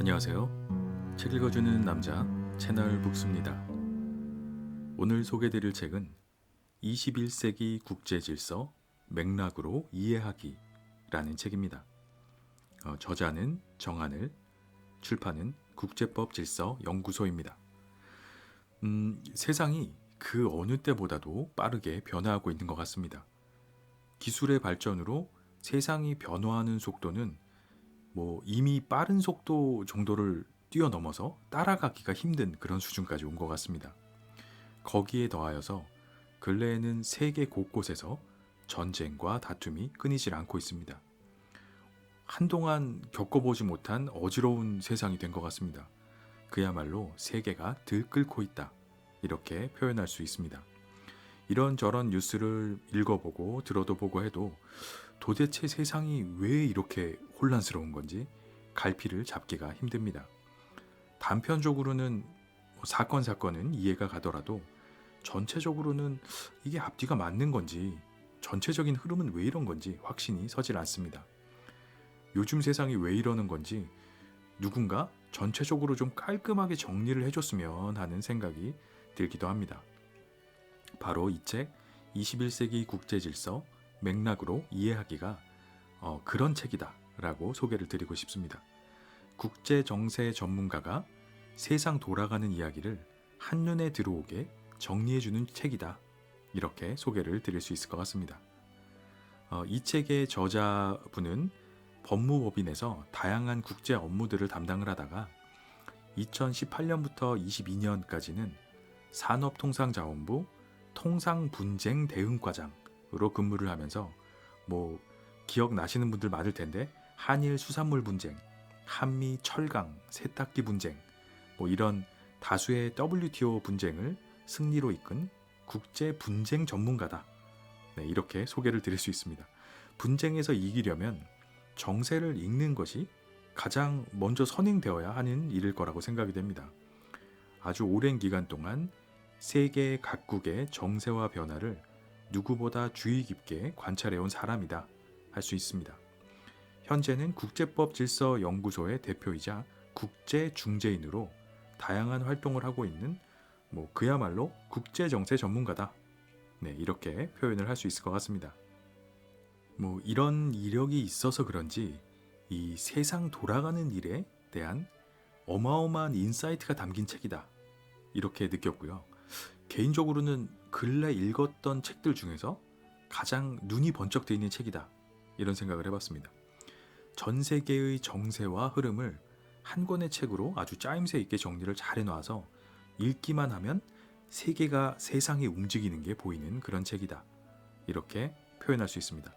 안녕하세요. 책 읽어주는 남자 채널 북스입니다. 오늘 소개드릴 책은 21세기 국제질서 맥락으로 이해하기라는 책입니다. 어, 저자는 정하늘, 출판은 국제법 질서 연구소입니다. 음, 세상이 그 어느 때보다도 빠르게 변화하고 있는 것 같습니다. 기술의 발전으로 세상이 변화하는 속도는 뭐 이미 빠른 속도 정도를 뛰어넘어서 따라가기가 힘든 그런 수준까지 온 것 같습니다. 거기에 더하여서 근래에는 세계 곳곳에서 전쟁과 다툼이 끊이질 않고 있습니다. 한동안 겪어보지 못한 어지러운 세상이 된 것 같습니다. 그야말로 세계가 들끓고 있다. 이렇게 표현할 수 있습니다. 이런저런 뉴스를 읽어보고 들어도 보고 해도 도대체 세상이 왜 이렇게 혼란스러운 건지 갈피를 잡기가 힘듭니다. 단편적으로는 뭐 사건 사건은 이해가 가더라도 전체적으로는 이게 앞뒤가 맞는 건지 전체적인 흐름은 왜 이런 건지 확신이 서질 않습니다. 요즘 세상이 왜 이러는 건지 누군가 전체적으로 좀 깔끔하게 정리를 해줬으면 하는 생각이 들기도 합니다. 바로 이 책 21세기 국제질서 맥락으로 이해하기가 어, 그런 책이다라고 소개를 드리고 싶습니다. 국제 정세 전문가가 세상 돌아가는 이야기를 한눈에 들어오게 정리해주는 책이다. 이렇게 소개를 드릴 수 있을 것 같습니다. 어, 이 책의 저자분은 법무법인에서 다양한 국제 업무들을 담당을 하다가 2018년부터 22년까지는 산업통상자원부 통상분쟁 대응과장으 로 근무를 하면서 뭐 기억나시는 분들 많을 텐데 한일 수산물 분쟁, 한미 철강 세탁기 분쟁 뭐 이런 다수의 WTO 분쟁을 승리로 이끈 국제 분쟁 전문가다. 네, 이렇게 소개를 드릴 수 있습니다. 분쟁에서 이기려면 정세를 읽는 것이 가장 먼저 선행되어야 하는 일일 거라고 생각이 됩니다. 아주 오랜 기간 동안 세계 각국의 정세와 변화를 누구보다 주의 깊게 관찰해온 사람이다 할 수 있습니다. 현재는 국제법 질서 연구소의 대표이자 국제 중재인으로 다양한 활동을 하고 있는 뭐 그야말로 국제 정세 전문가다. 네, 이렇게 표현을 할 수 있을 것 같습니다. 뭐 이런 이력이 있어서 그런지 이 세상 돌아가는 일에 대한 어마어마한 인사이트가 담긴 책이다. 이렇게 느꼈고요. 개인적으로는 근래 읽었던 책들 중에서 가장 눈이 번쩍 뜨이는 책이다. 이런 생각을 해봤습니다. 전 세계의 정세와 흐름을 한 권의 책으로 아주 짜임새 있게 정리를 잘 해놔서 읽기만 하면 세계가 세상이 움직이는 게 보이는 그런 책이다. 이렇게 표현할 수 있습니다.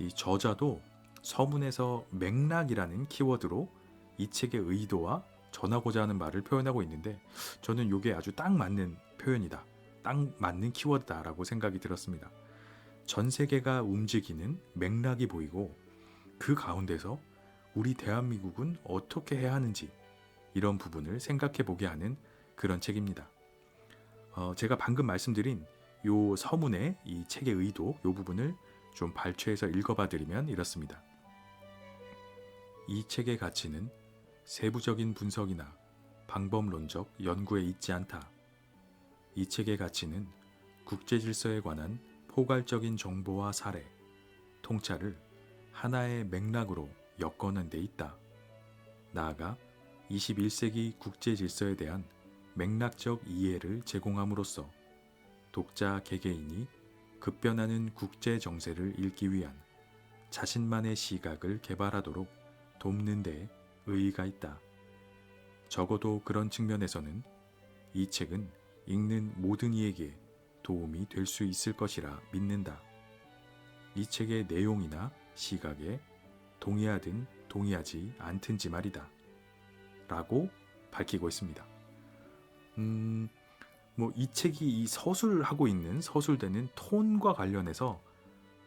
이 저자도 서문에서 맥락이라는 키워드로 이 책의 의도와 전하고자 하는 말을 표현하고 있는데 저는 이게 아주 딱 맞는 표현이다. 딱 맞는 키워드다라고 생각이 들었습니다. 전 세계가 움직이는 맥락이 보이고 그 가운데서 우리 대한민국은 어떻게 해야 하는지 이런 부분을 생각해 보게 하는 그런 책입니다. 어, 제가 방금 말씀드린 요 서문의 이 책의 의도 요 부분을 좀 발췌해서 읽어봐 드리면 이렇습니다. 이 책의 가치는 세부적인 분석이나 방법론적 연구에 있지 않다. 이 책의 가치는 국제 질서에 관한 포괄적인 정보와 사례, 통찰을 하나의 맥락으로 엮어낸 데 있다. 나아가 21세기 국제 질서에 대한 맥락적 이해를 제공함으로써 독자 개개인이 급변하는 국제 정세를 읽기 위한 자신만의 시각을 개발하도록 돕는 데 의의가 있다. 적어도 그런 측면에서는 이 책은 읽는 모든 이에게 도움이 될 수 있을 것이라 믿는다. 이 책의 내용이나 시각에 동의하든 동의하지 않든지 말이다. 라고 밝히고 있습니다. 음, 뭐 이 책이 이 서술하고 있는 서술되는 톤과 관련해서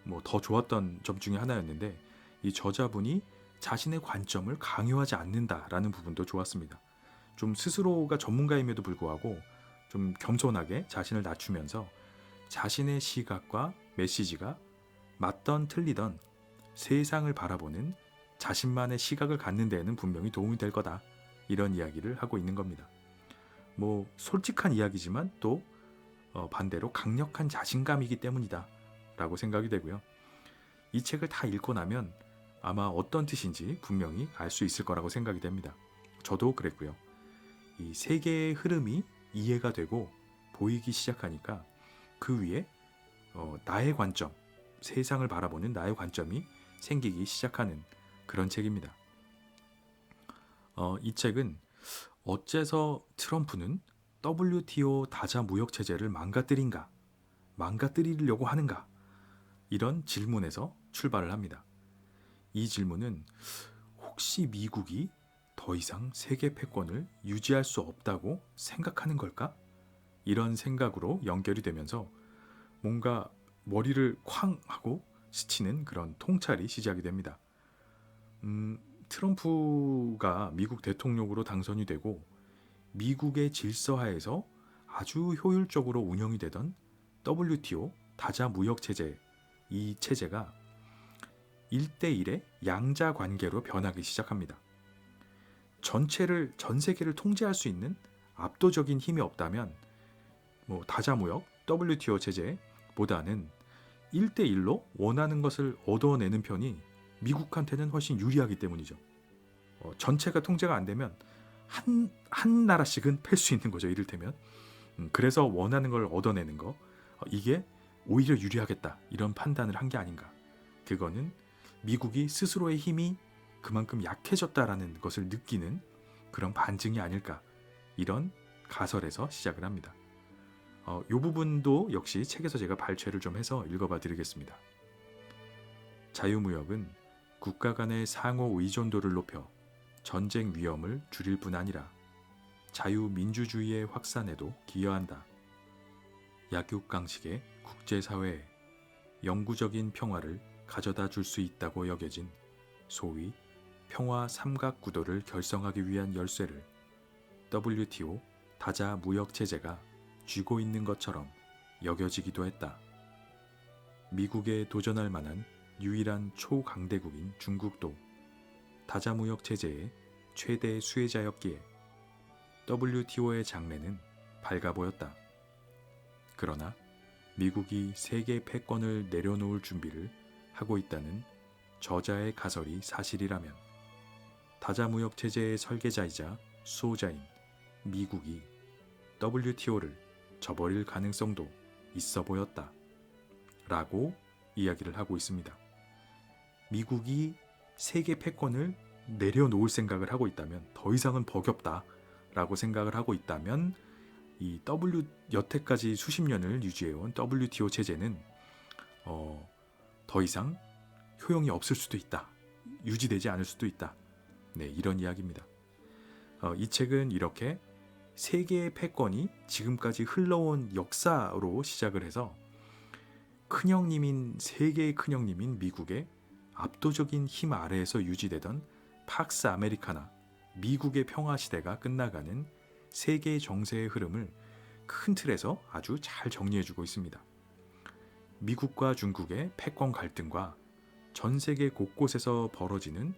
뭐 더 좋았던 점 중에 하나였는데 이 저자분이 자신의 관점을 강요하지 않는다라는 부분도 좋았습니다. 좀 스스로가 전문가임에도 불구하고 좀 겸손하게 자신을 낮추면서 자신의 시각과 메시지가 맞던 틀리던 세상을 바라보는 자신만의 시각을 갖는 데에는 분명히 도움이 될 거다. 이런 이야기를 하고 있는 겁니다. 뭐 솔직한 이야기지만 또 어, 반대로 강력한 자신감이기 때문이다 라고 생각이 되고요. 이 책을 다 읽고 나면 아마 어떤 뜻인지 분명히 알 수 있을 거라고 생각이 됩니다. 저도 그랬고요. 이 세계의 흐름이 이해가 되고 보이기 시작하니까 그 위에 어, 나의 관점, 세상을 바라보는 나의 관점이 생기기 시작하는 그런 책입니다. 어, 이 책은 어째서 트럼프는 WTO 다자 무역 체제를 망가뜨린가, 망가뜨리려고 하는가 이런 질문에서 출발을 합니다. 이 질문은 혹시 미국이 더 이상 세계 패권을 유지할 수 없다고 생각하는 걸까? 이런 생각으로 연결이 되면서 뭔가 머리를 쾅 하고 스치는 그런 통찰이 시작이 됩니다. 음, 트럼프가 미국 대통령으로 당선이 되고 미국의 질서하에서 아주 효율적으로 운영이 되던 WTO 다자 무역 체제 이 체제가 1대1의 양자 관계로 변하기 시작합니다. 전체를 전 세계를 통제할 수 있는 압도적인 힘이 없다면 뭐 다자무역 WTO 체제보다는 1대1로 원하는 것을 얻어내는 편이 미국한테는 훨씬 유리하기 때문이죠. 어, 전체가 통제가 안 되면 한, 한 나라씩은 팰 수 있는 거죠. 이를테면. 음, 그래서 원하는 걸 얻어내는 거. 어, 이게 오히려 유리하겠다. 이런 판단을 한 게 아닌가. 그거는 미국이 스스로의 힘이 그만큼 약해졌다라는 것을 느끼는 그런 반증이 아닐까. 이런 가설에서 시작을 합니다. 어, 이 부분도 역시 책에서 제가 발췌를 좀 해서 읽어봐 드리겠습니다. 자유무역은 국가 간의 상호 의존도를 높여 전쟁 위험을 줄일 뿐 아니라 자유민주주의의 확산에도 기여한다. 약육강식의 국제사회에 영구적인 평화를 가져다 줄 수 있다고 여겨진 소위 평화 삼각 구도를 결성하기 위한 열쇠를 WTO 다자 무역 체제가 쥐고 있는 것처럼 여겨지기도 했다. 미국에 도전할 만한 유일한 초강대국인 중국도 다자 무역 체제의 최대 수혜자였기에 WTO의 장래는 밝아 보였다. 그러나 미국이 세계 패권을 내려놓을 준비를 하고 있다는 저자의 가설이 사실이라면 다자무역 체제의 설계자이자 수호자인 미국이 WTO를 저버릴 가능성도 있어 보였다. 라고 이야기를 하고 있습니다. 미국이 세계 패권을 내려놓을 생각을 하고 있다면 더 이상은 버겁다 라고 생각을 하고 있다면 이 W 여태까지 수십 년을 유지해온 WTO 체제는 어, 더 이상 효용이 없을 수도 있다 유지되지 않을 수도 있다 네 이런 이야기입니다 어, 이 책은 이렇게 세계의 패권이 지금까지 흘러온 역사로 시작을 해서 큰형님인 세계의 큰형님인 미국의 압도적인 힘 아래에서 유지되던 팍스 아메리카나 미국의 평화 시대가 끝나가는 세계의 정세의 흐름을 큰 틀에서 아주 잘 정리해주고 있습니다. 미국과 중국의 패권 갈등과 전 세계 곳곳에서 벌어지는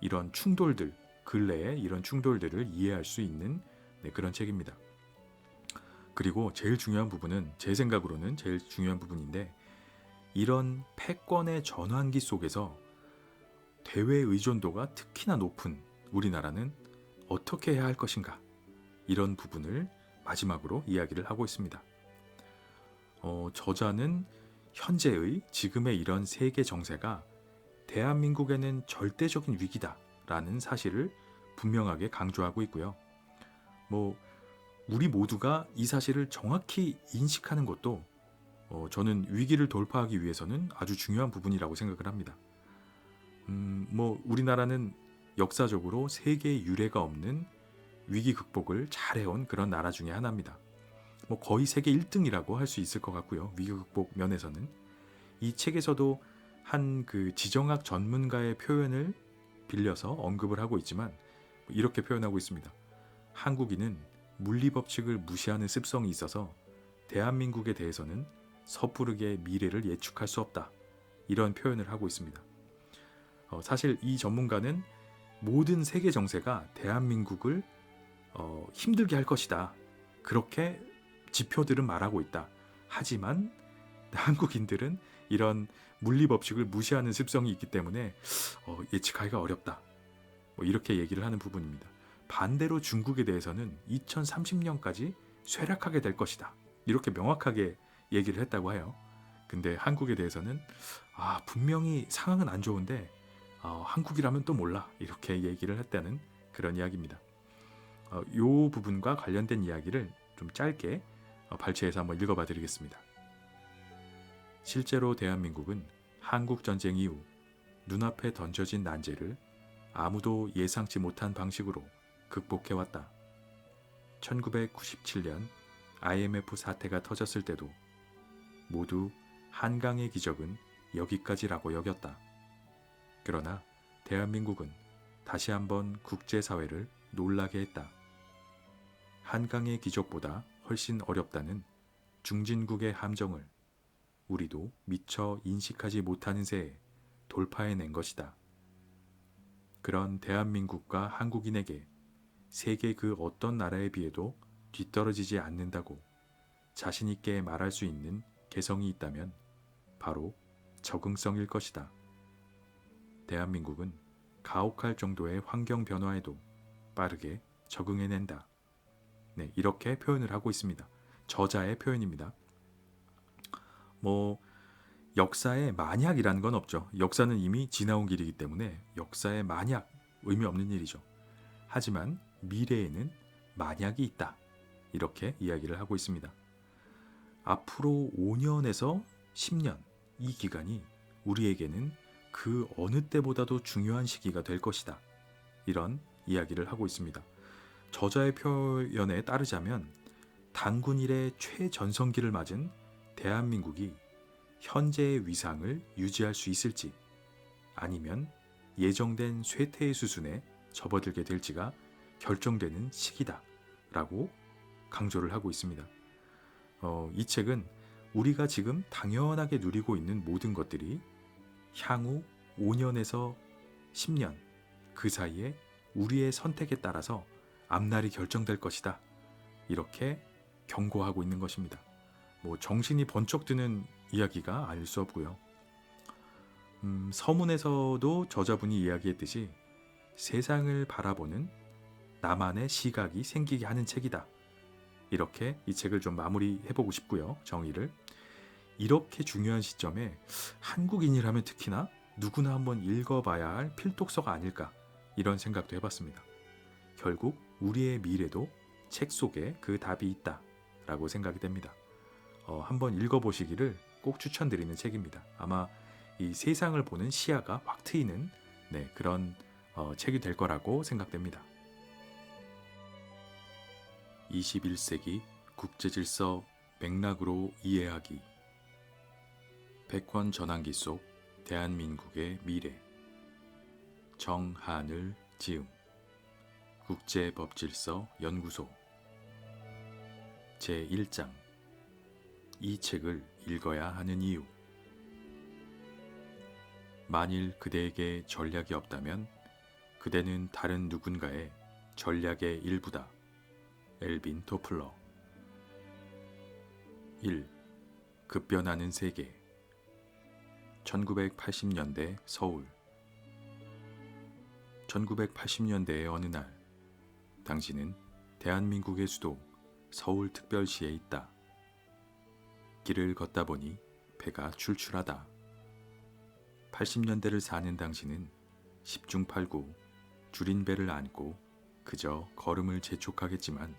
이런 충돌들, 근래의 이런 충돌들을 이해할 수 있는 네, 그런 책입니다. 그리고 제일 중요한 부분은 제 생각으로는 제일 중요한 부분인데 이런 패권의 전환기 속에서 대외 의존도가 특히나 높은 우리나라는 어떻게 해야 할 것인가 이런 부분을 마지막으로 이야기를 하고 있습니다. 어, 저자는 현재의 지금의 이런 세계 정세가 대한민국에는 절대적인 위기다 라는 사실을 분명하게 강조하고 있고요. 뭐 우리 모두가 이 사실을 정확히 인식하는 것도 어, 저는 위기를 돌파하기 위해서는 아주 중요한 부분이라고 생각을 합니다. 음, 뭐 우리나라는 역사적으로 세계 유례가 없는 위기 극복을 잘해온 그런 나라 중에 하나입니다. 뭐 거의 세계 1등이라고 할 수 있을 것 같고요. 위기 극복 면에서는 이 책에서도 한 그 지정학 전문가의 표현을 빌려서 언급을 하고 있지만 이렇게 표현하고 있습니다. 한국인은 물리 법칙을 무시하는 습성이 있어서 대한민국에 대해서는 섣부르게 미래를 예측할 수 없다. 이런 표현을 하고 있습니다. 어, 사실 이 전문가는 모든 세계 정세가 대한민국을 어, 힘들게 할 것이다. 그렇게 지표들은 말하고 있다. 하지만 한국인들은 이런 물리 법칙을 무시하는 습성이 있기 때문에 어, 예측하기가 어렵다. 뭐 이렇게 얘기를 하는 부분입니다. 반대로 중국에 대해서는 2030년까지 쇠락하게 될 것이다. 이렇게 명확하게 얘기를 했다고 해요. 근데 한국에 대해서는 아, 분명히 상황은 안 좋은데 어, 한국이라면 또 몰라 이렇게 얘기를 했다는 그런 이야기입니다. 어, 요 부분과 관련된 이야기를 좀 짧게 어, 발췌해서 한번 읽어봐 드리겠습니다. 실제로 대한민국은 한국 전쟁 이후 눈앞에 던져진 난제를 아무도 예상치 못한 방식으로 극복해 왔다. 1997년 IMF 사태가 터졌을 때도 모두 한강의 기적은 여기까지라고 여겼다. 그러나 대한민국은 다시 한번 국제사회를 놀라게 했다. 한강의 기적보다 훨씬 어렵다는 중진국의 함정을 우리도 미처 인식하지 못하는 새에 돌파해낸 것이다. 그런 대한민국과 한국인에게 세계 그 어떤 나라에 비해도 뒤떨어지지 않는다고 자신있게 말할 수 있는 개성이 있다면 바로 적응성일 것이다. 대한민국은 가혹할 정도의 환경 변화에도 빠르게 적응해낸다. 네, 이렇게 표현을 하고 있습니다. 저자의 표현입니다. 뭐 역사에 만약이라는 건 없죠. 역사는 이미 지나온 길이기 때문에 역사에 만약 의미 없는 일이죠. 하지만 미래에는 만약이 있다. 이렇게 이야기를 하고 있습니다. 앞으로 5년에서 10년 이 기간이 우리에게는 그 어느 때보다도 중요한 시기가 될 것이다. 이런 이야기를 하고 있습니다. 저자의 표현에 따르자면 단군 일의 최전성기를 맞은 대한민국이 현재의 위상을 유지할 수 있을지 아니면 예정된 쇠퇴의 수순에 접어들게 될지가 결정되는 시기다 라고 강조를 하고 있습니다. 어, 이 책은 우리가 지금 당연하게 누리고 있는 모든 것들이 향후 5년에서 10년 그 사이에 우리의 선택에 따라서 앞날이 결정될 것이다. 이렇게 경고하고 있는 것입니다. 뭐 정신이 번쩍 드는 이야기가 아닐 수 없고요. 음, 서문에서도 저자분이 이야기했듯이 세상을 바라보는 나만의 시각이 생기게 하는 책이다. 이렇게 이 책을 좀 마무리해보고 싶고요. 정의를. 이렇게 중요한 시점에 한국인이라면 특히나 누구나 한번 읽어봐야 할 필독서가 아닐까 이런 생각도 해봤습니다. 결국 우리의 미래도 책 속에 그 답이 있다 라고 생각이 됩니다. 어, 한번 읽어보시기를 꼭 추천드리는 책입니다. 아마 이 세상을 보는 시야가 확 트이는 네, 그런 어, 책이 될 거라고 생각됩니다. 21세기 국제질서 맥락으로 이해하기. 백권 전환기 속 대한민국의 미래. 정하늘 지음. 국제법질서 연구소. 제1장 이 책을 읽어야 하는 이유 만일 그대에게 전략이 없다면 그대는 다른 누군가의 전략의 일부다. 엘빈 토플러 1. 급변하는 세계 1980년대 서울 1980년대의 어느 날 당신은 대한민국의 수도 서울특별시에 있다. 길을 걷다 보니 배가 출출하다. 80년대를 사는 당신은 10중 8구 줄인 배를 안고 그저 걸음을 재촉하겠지만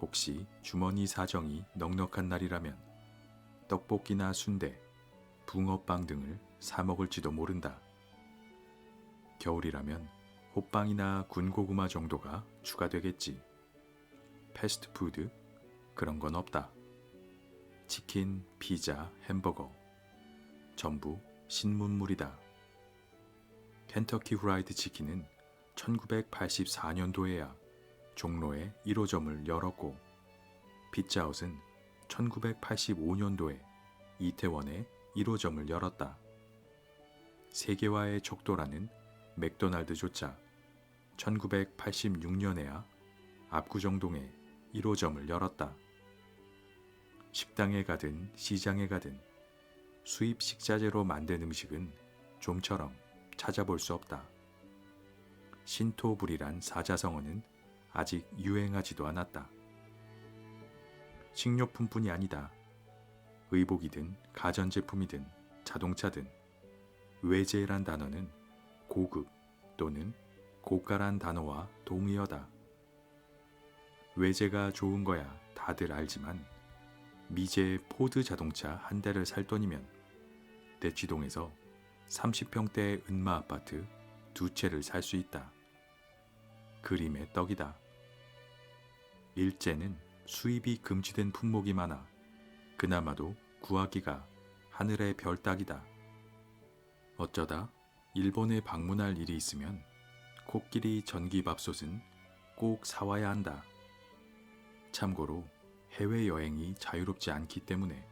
혹시 주머니 사정이 넉넉한 날이라면 떡볶이나 순대, 붕어빵 등을 사 먹을지도 모른다. 겨울이라면 호빵이나 군고구마 정도가 추가되겠지. 패스트푸드 그런 건 없다. 치킨, 피자, 햄버거 전부 신문물이다. 켄터키 후라이드 치킨은 1984년도에야 종로에 1호점을 열었고 피자헛은 1985년도에 이태원에 1호점을 열었다. 세계화의 척도라는 맥도날드조차 1986년에야 압구정동에 1호점을 열었다. 식당에 가든 시장에 가든 수입 식자재로 만든 음식은 좀처럼 찾아볼 수 없다. 신토불이란 사자성어는 아직 유행하지도 않았다. 식료품뿐이 아니다. 의복이든 가전제품이든 자동차든 외제란 단어는 고급 또는 고가란 단어와 동의어다. 외제가 좋은 거야 다들 알지만 미제 포드 자동차 한 대를 살 돈이면 대치동에서 30평대 은마 아파트 두 채를 살 수 있다. 그림의 떡이다. 일제는 수입이 금지된 품목이 많아 그나마도 구하기가 하늘의 별 따기다. 어쩌다 일본에 방문할 일이 있으면 코끼리 전기밥솥은 꼭 사와야 한다. 참고로 해외여행이 자유롭지 않기 때문에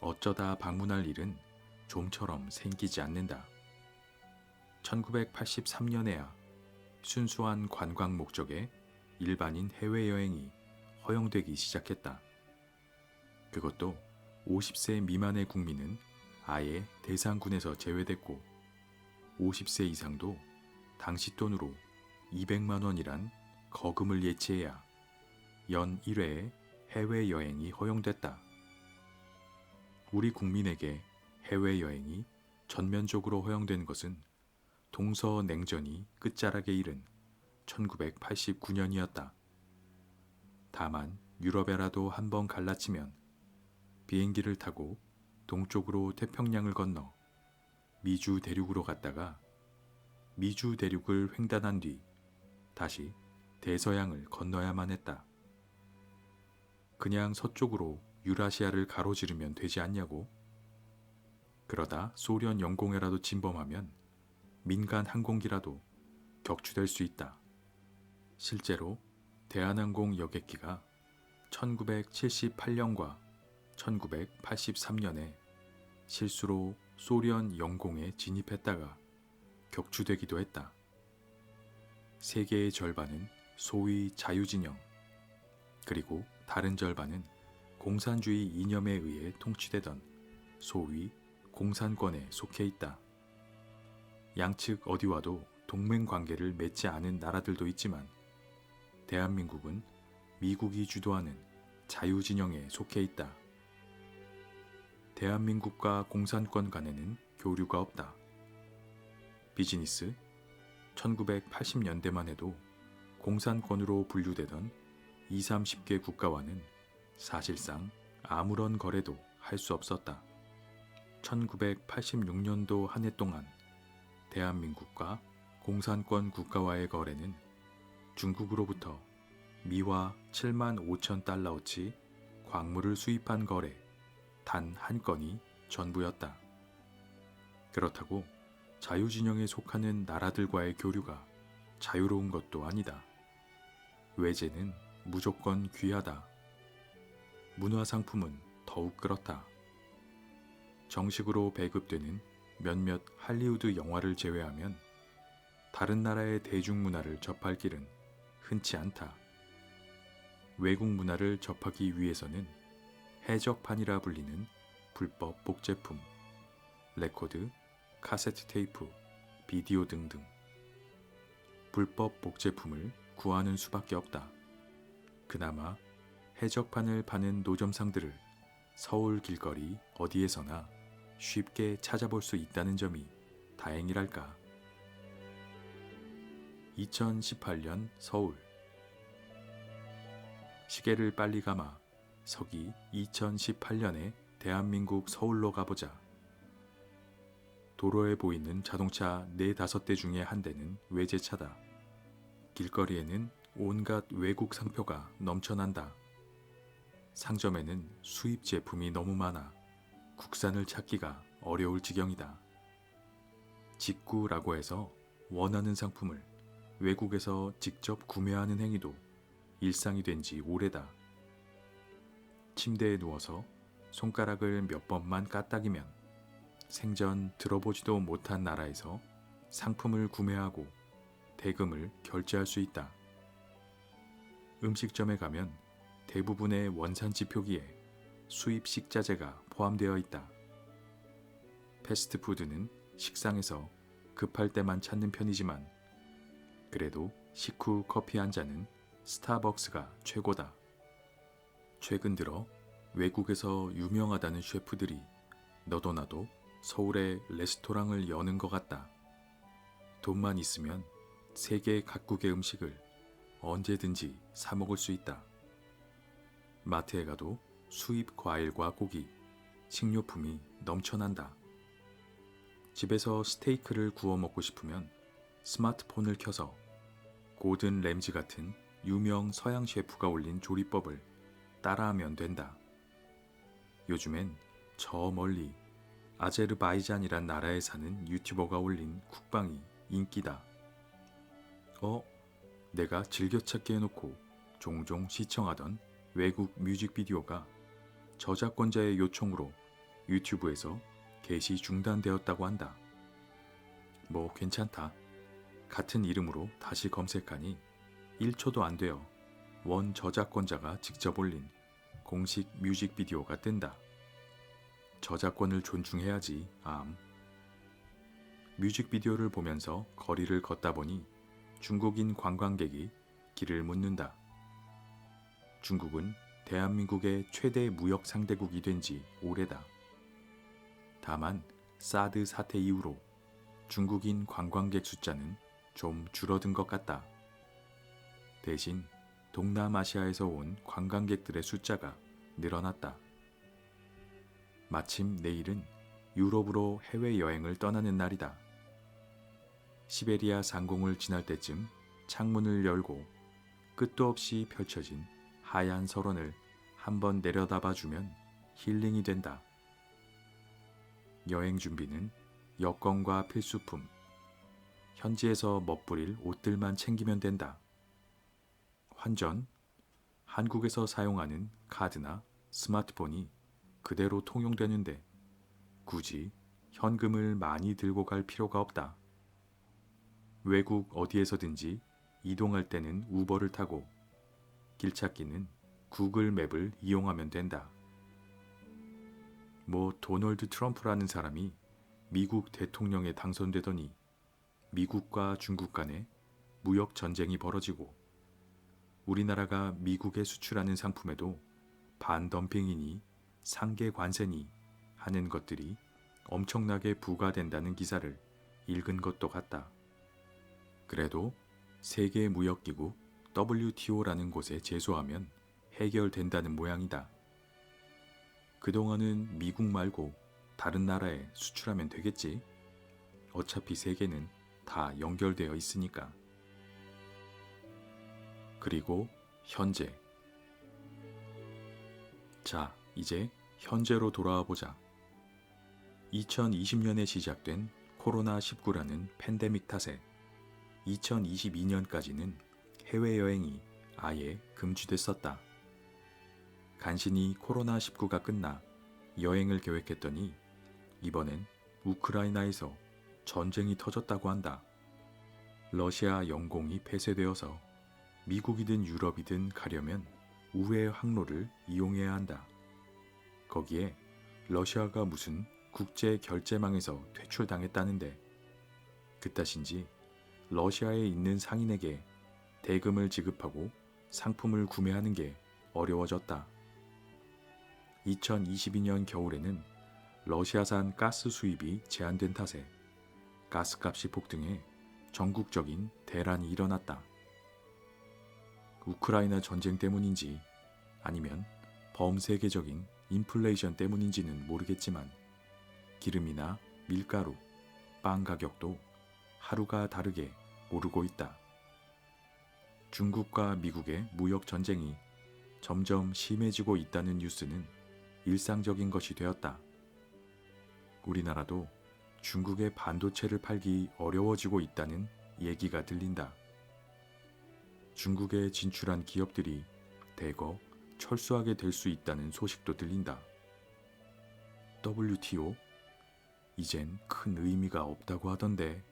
어쩌다 방문할 일은 좀처럼 생기지 않는다. 1983년에야 순수한 관광 목적의 일반인 해외여행이 허용되기 시작했다. 그것도 50세 미만의 국민은 아예 대상군에서 제외됐고 50세 이상도 당시 돈으로 200만 원이란 거금을 예치해야 연 1회의 해외여행이 허용됐다. 우리 국민에게 해외여행이 전면적으로 허용된 것은 동서 냉전이 끝자락에 이른 1989년이었다. 다만 유럽에라도 한 번 갈라치면 비행기를 타고 동쪽으로 태평양을 건너 미주 대륙으로 갔다가 미주 대륙을 횡단한 뒤 다시 대서양을 건너야만 했다. 그냥 서쪽으로 유라시아를 가로지르면 되지 않냐고? 그러다 소련 영공에라도 침범하면 민간 항공기라도 격추될 수 있다. 실제로 대한항공 여객기가 1978년과 1983년에 실수로 소련 영공에 진입했다가 격추되기도 했다. 세계의 절반은 소위 자유진영, 그리고 다른 절반은 공산주의 이념에 의해 통치되던 소위 공산권에 속해 있다. 양측 어디와도 동맹 관계를 맺지 않은 나라들도 있지만 대한민국은 미국이 주도하는 자유진영에 속해 있다. 대한민국과 공산권 간에는 교류가 없다. 비즈니스 1980년대만 해도 공산권으로 분류되던 20, 30개 국가와는 사실상 아무런 거래도 할 수 없었다. 1986년도 한 해 동안 대한민국과 공산권 국가와의 거래는 중국으로부터 미화 7만 5천 달러어치 광물을 수입한 거래 단 한 건이 전부였다. 그렇다고 자유진영에 속하는 나라들과의 교류가 자유로운 것도 아니다. 외제는 무조건 귀하다. 문화 상품은 더욱 그렇다. 정식으로 배급되는 몇몇 할리우드 영화를 제외하면 다른 나라의 대중문화를 접할 길은 흔치 않다. 외국 문화를 접하기 위해서는 해적판이라 불리는 불법 복제품, 레코드, 카세트 테이프, 비디오 등등 불법 복제품을 구하는 수밖에 없다. 그나마 해적판을 파는 노점상들을 서울 길거리 어디에서나 쉽게 찾아볼 수 있다는 점이 다행이랄까. 2018년 서울 시계를 빨리 감아 서기 2018년에 대한민국 서울로 가보자. 도로에 보이는 자동차 4, 5대 중에 한 대는 외제차다. 길거리에는 온갖 외국 상표가 넘쳐난다. 상점에는 수입 제품이 너무 많아 국산을 찾기가 어려울 지경이다. 직구라고 해서 원하는 상품을 외국에서 직접 구매하는 행위도 일상이 된 지 오래다. 침대에 누워서 손가락을 몇 번만 까딱이면 생전 들어보지도 못한 나라에서 상품을 구매하고 대금을 결제할 수 있다. 음식점에 가면 대부분의 원산지 표기에 수입 식자재가 포함되어 있다. 패스트푸드는 식상에서 급할 때만 찾는 편이지만 그래도 식후 커피 한 잔은 스타벅스가 최고다. 최근 들어 외국에서 유명하다는 셰프들이 너도 나도 서울에 레스토랑을 여는 것 같다. 돈만 있으면 세계 각국의 음식을 언제든지 사 먹을 수 있다. 마트에 가도 수입 과일과 고기, 식료품이 넘쳐난다. 집에서 스테이크를 구워 먹고 싶으면 스마트폰을 켜서 고든 램지 같은 유명 서양 셰프가 올린 조리법을 따라하면 된다. 요즘엔 저 멀리 아제르바이잔이란 나라에 사는 유튜버가 올린 국방이 인기다. 어? 내가 즐겨찾기 해놓고 종종 시청하던 외국 뮤직비디오가 저작권자의 요청으로 유튜브에서 게시 중단되었다고 한다. 뭐 괜찮다. 같은 이름으로 다시 검색하니 1초도 안 되어 원 저작권자가 직접 올린 공식 뮤직비디오가 뜬다. 저작권을 존중해야지, 암. 뮤직비디오를 보면서 거리를 걷다 보니 중국인 관광객이 길을 묻는다. 중국은 대한민국의 최대 무역 상대국이 된 지 오래다. 다만 사드 사태 이후로 중국인 관광객 숫자는 좀 줄어든 것 같다. 대신 동남아시아에서 온 관광객들의 숫자가 늘어났다. 마침 내일은 유럽으로 해외여행을 떠나는 날이다. 시베리아 상공을 지날 때쯤 창문을 열고 끝도 없이 펼쳐진 하얀 설원을 한번 내려다봐 주면 힐링이 된다. 여행 준비는 여권과 필수품, 현지에서 멋부릴 옷들만 챙기면 된다. 환전, 한국에서 사용하는 카드나 스마트폰이 그대로 통용되는데 굳이 현금을 많이 들고 갈 필요가 없다. 외국 어디에서든지 이동할 때는 우버를 타고 길 찾기는 구글 맵을 이용하면 된다. 뭐 도널드 트럼프라는 사람이 미국 대통령에 당선되더니 미국과 중국 간에 무역 전쟁이 벌어지고 우리나라가 미국에 수출하는 상품에도 반덤핑이니 상계 관세니 하는 것들이 엄청나게 부과된다는 기사를 읽은 것도 같다. 그래도 세계 무역기구 WTO라는 곳에 제소하면 해결된다는 모양이다. 그동안은 미국 말고 다른 나라에 수출하면 되겠지. 어차피 세계는 다 연결되어 있으니까. 그리고 현재. 자, 이제 현재로 돌아와 보자. 2020년에 시작된 코로나19라는 팬데믹 탓에 2022년까지는 해외여행이 아예 금지됐었다. 간신히 코로나19가 끝나 여행을 계획했더니 이번엔 우크라이나에서 전쟁이 터졌다고 한다. 러시아 영공이 폐쇄되어서 미국이든 유럽이든 가려면 우회 항로를 이용해야 한다. 거기에 러시아가 무슨 국제 결제망에서 퇴출당했다는데 그탓인지 러시아에 있는 상인에게 대금을 지급하고 상품을 구매하는 게 어려워졌다. 2022년 겨울에는 러시아산 가스 수입이 제한된 탓에 가스값이 폭등해 전국적인 대란이 일어났다. 우크라이나 전쟁 때문인지 아니면 범세계적인 인플레이션 때문인지는 모르겠지만 기름이나 밀가루, 빵 가격도 하루가 다르게 오르고 있다. 중국과 미국의 무역 전쟁이 점점 심해지고 있다는 뉴스는 일상적인 것이 되었다. 우리나라도 중국의 반도체를 팔기 어려워지고 있다는 얘기가 들린다. 중국에 진출한 기업들이 대거 철수하게 될 수 있다는 소식도 들린다. WTO? 이젠 큰 의미가 없다고 하던데